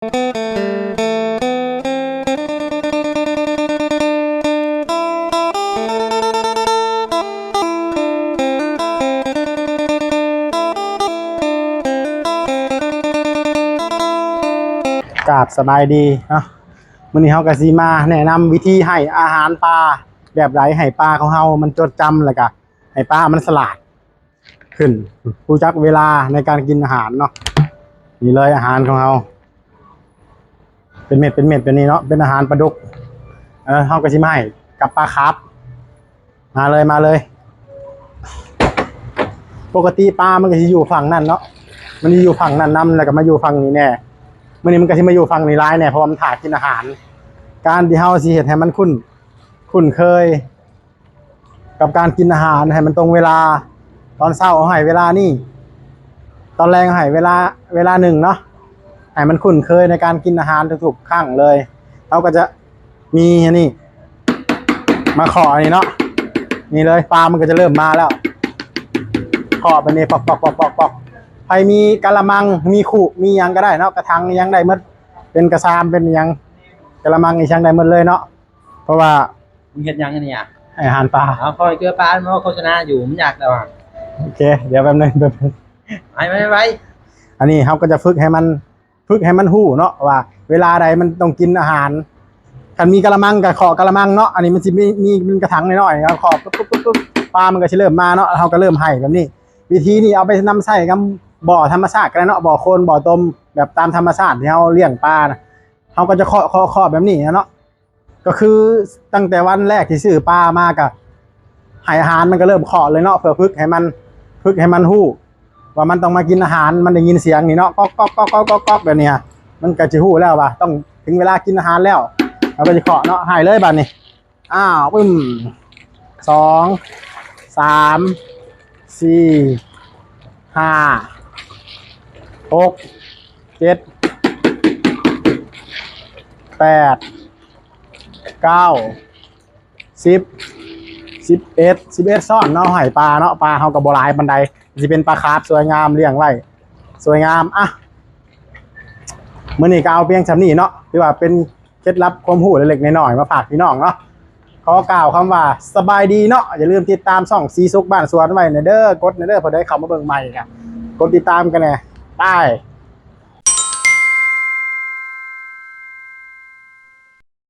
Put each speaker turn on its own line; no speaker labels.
กราบสบายดีเนาะมื้อนี้เฮาก็สิมาแนะนำวิธีให้อาหารปลาแบบไรให้ปลาของเฮามันจดจำแล้วก็ให้ปลามันสลาด ขึ้นรู้จักเวลาในการกินอาหารเนาะนี่เลยอาหารของเฮา เป็นเม็ดเป็นเม็ดเป็นนี่เนาะเป็นอาหารปลาดุกเออเฮาก็สิมาให้กับปลาครับมาเลยมาเลย ปกติปลามันก็สิอยู่ฝั่งนั่นเนาะมันสิอยู่ฝั่งนั้นนํแล้วก็มาอยู่ฝั่งนี้แน่มื่อนี้มันก็สิมาอยู่ฟังในร้ายเนี่ยเพราะมันถากินอาหาร การที่เฮาสิเฮ็ดให้มันคุ้นคุ้นเคย กับการกินอาหารให้มันตรงเวลา ตอนเช้าเอาให้เวลานี่ ตอนแรงเอาให้เวลาเวลาหนึ่งเนาะ ให้มันคุ้นเคยในการกินอาหารทุกๆครั้งเลยเราก็จะมีอันนี่มาขออันนี้เนาะนี่เลยปลามันก็จะเริ่มมาแล้วขอไปนี่ปอกปอกปอกปอกปอกใครมีกะละมังมีขู่มีหยังก็ได้เนาะกระทังหยังได้หมดเป็นกระซามเป็นหยังกะละมังอีช่างได้หมดเลยเนาะเพราะว่า
มึงเห็นยังไงเนี่ย
ให้อาหารปลา
เอาคอยเกลือปลาเพราะโฆษณาอยู่มันอยากแต่ว่า
โอเค เดี๋ยวแป๊บนึงแป๊บนึง
ไปไปไป
อันนี้เขาก็จะฝึกให้มัน ฝึกให้มันหู้เนาะว่า เวลาใดมันต้องกินอาหารคันมีกะละมังกับขอกะละมังเนาะอันนี้มันจะมีมีมีกระถางน้อยๆครับขอปุ๊บปุ๊บปุ๊บปุ๊บปลามันก็จะเริ่มมาเนาะเขาก็เริ่มให้แบบนี้ วิธีนี้เอาไปนำใส่กับบ่อธรรมชาติก็ได้เนาะบ่อโคลนบ่อต้มแบบตามธรรมชาติที่เขาเลี้ยงปลานะเขาก็จะเคาะเคาะเคาะแบบนี้เนาะก็คือตั้งแต่วันแรกที่ซื้อปลามากับให้อาหารมันก็เริ่มเคาะเลยเนาะเพื่อฝึกให้มันฝึกให้มันหู้ ว่ามันต้องมากินอาหารมันได้ยินเสียงนี่เนาะก๊อกก๊อกก๊อกก๊อกก๊อกก๊อกแบบนี้มันก็จะหู้แล้วว่าต้องถึงเวลากินอาหารแล้วเราก็จะเคาะเนาะให้เลยบัดนี้อ้าวปึ้มสองสามสี่ห้าหกเจ็ดแปดเก้าสิบ สิบเอ็ดสิบเอ็ดซ่อนเนาะให้ปลาเนาะปลาเฮากับโบลายบันไดจะเป็นปลาคาร์ฟสวยงามเลี้ยงไว้สวยงามอะมื่อนี้ก็เอาเพียงชำนี้เนาะที่ว่าเป็นเคล็ดลับความหูเล็กๆน้อยๆมาฝากพี่น้องเนาะขอกล่าวคำว่าสบายดีเนาะอย่าลืมติดตามช่องซีซุกบ้านสวนไว้นเด้อกดในเด้อพอได้เข้ามาเบิ่งใหม่กันกดติดตามกันแน่ได้